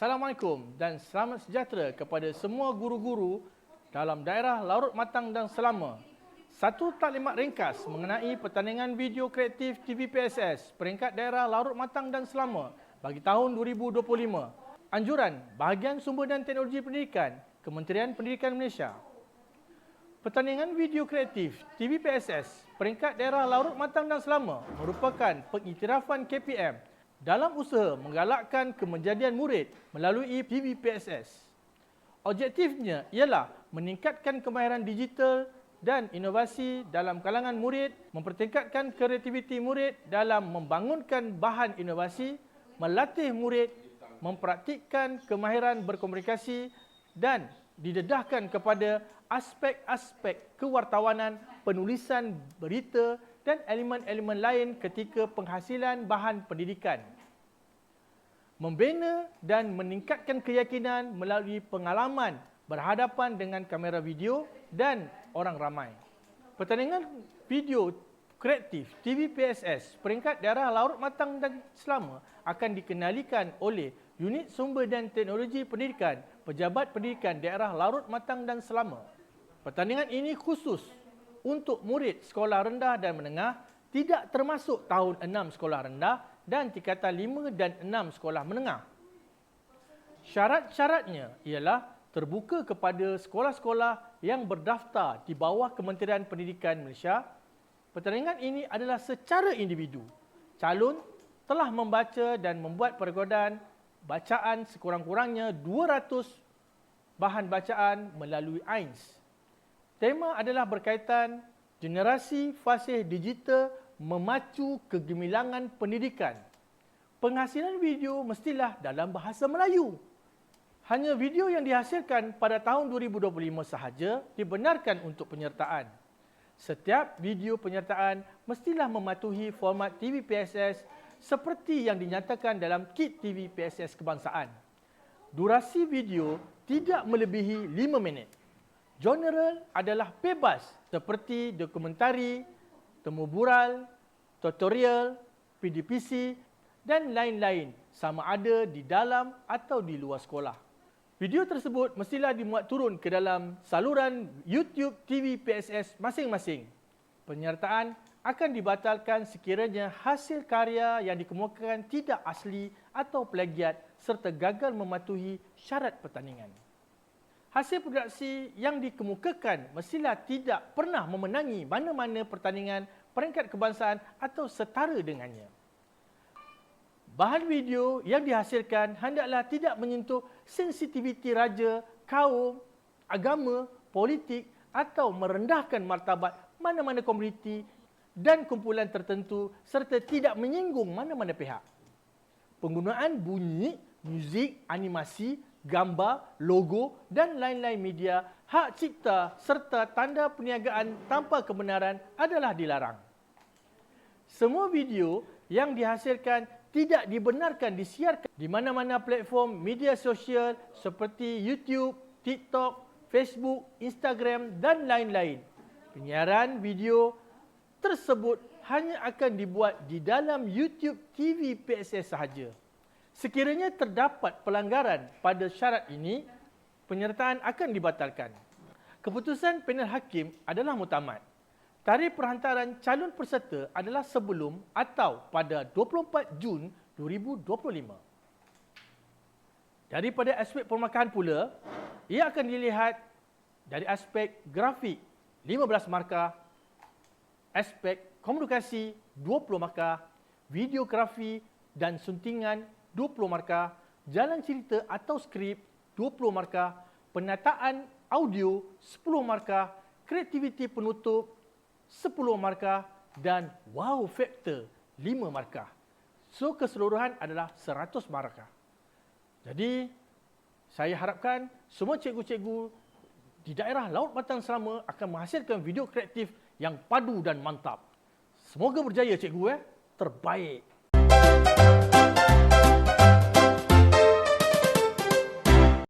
Assalamualaikum dan selamat sejahtera kepada semua guru-guru dalam daerah Larut Matang dan Selama. Satu taklimat ringkas mengenai pertandingan video kreatif TVPSS peringkat daerah Larut Matang dan Selama bagi tahun 2025. Anjuran Bahagian Sumber dan Teknologi Pendidikan Kementerian Pendidikan Malaysia. Pertandingan video kreatif TVPSS peringkat daerah Larut Matang dan Selama merupakan pengiktirafan KPM dalam usaha menggalakkan kemenjadian murid melalui PBPSS. Objektifnya ialah meningkatkan kemahiran digital dan inovasi dalam kalangan murid, mempertingkatkan kreativiti murid dalam membangunkan bahan inovasi, melatih murid mempraktikkan kemahiran berkomunikasi dan didedahkan kepada aspek-aspek kewartawanan, penulisan berita dan elemen-elemen lain ketika penghasilan bahan pendidikan. Membina dan meningkatkan keyakinan melalui pengalaman berhadapan dengan kamera video dan orang ramai. Pertandingan video kreatif TVPSS peringkat daerah Larut Matang dan Selama akan dikenalikan oleh Unit Sumber dan Teknologi Pendidikan Pejabat Pendidikan Daerah Larut Matang dan Selama. Pertandingan ini khusus untuk murid sekolah rendah dan menengah tidak termasuk tahun 6 sekolah rendah dan tingkatan 5 dan 6 sekolah menengah. Syarat-syaratnya ialah terbuka kepada sekolah-sekolah yang berdaftar di bawah Kementerian Pendidikan Malaysia. Pertandingan ini adalah secara individu. Calon telah membaca dan membuat pergodan bacaan sekurang-kurangnya 200 bahan bacaan melalui AINS. Tema adalah berkaitan generasi fasih digital memacu kegemilangan pendidikan. Penghasilan video mestilah dalam bahasa Melayu. Hanya video yang dihasilkan pada tahun 2025 sahaja dibenarkan untuk penyertaan. Setiap video penyertaan mestilah mematuhi format TV PSS seperti yang dinyatakan dalam kit TV PSS kebangsaan. Durasi video tidak melebihi 5 minit. Genre adalah bebas seperti dokumentari, temu bural, tutorial, PDPC dan lain-lain sama ada di dalam atau di luar sekolah. Video tersebut mestilah dimuat turun ke dalam saluran YouTube TV PSS masing-masing. Penyertaan akan dibatalkan sekiranya hasil karya yang dikemukakan tidak asli atau plagiat serta gagal mematuhi syarat pertandingan hasil produksi yang dikemukakan mestilah tidak pernah memenangi mana-mana pertandingan peringkat kebangsaan atau setara dengannya. Bahan video yang dihasilkan hendaklah tidak menyentuh sensitiviti raja, kaum, agama, politik atau merendahkan martabat mana-mana komuniti dan kumpulan tertentu serta tidak menyinggung mana-mana pihak. Penggunaan bunyi, muzik, animasi gambar, logo dan lain-lain media, hak cipta serta tanda perniagaan tanpa kebenaran adalah dilarang. Semua video yang dihasilkan tidak dibenarkan disiarkan di mana-mana platform media sosial seperti YouTube, TikTok, Facebook, Instagram dan lain-lain. Penyiaran video tersebut hanya akan dibuat di dalam YouTube TV PSS sahaja. Sekiranya terdapat pelanggaran pada syarat ini, penyertaan akan dibatalkan. Keputusan panel hakim adalah mutamat. Tarikh perhantaran calon peserta adalah sebelum atau pada 24 Jun 2025. Daripada aspek permarkahan pula, ia akan dilihat dari aspek grafik 15 markah, aspek komunikasi 20 markah, videografi dan suntingan 20 markah, jalan cerita atau skrip 20 markah, penataan audio 10 markah, kreativiti penutup 10 markah dan wow factor 5 markah. So keseluruhan adalah 100 markah. Jadi saya harapkan semua cikgu-cikgu di daerah Laut Batang Selama akan menghasilkan video kreatif yang padu dan mantap. Semoga berjaya cikgu eh. Terbaik.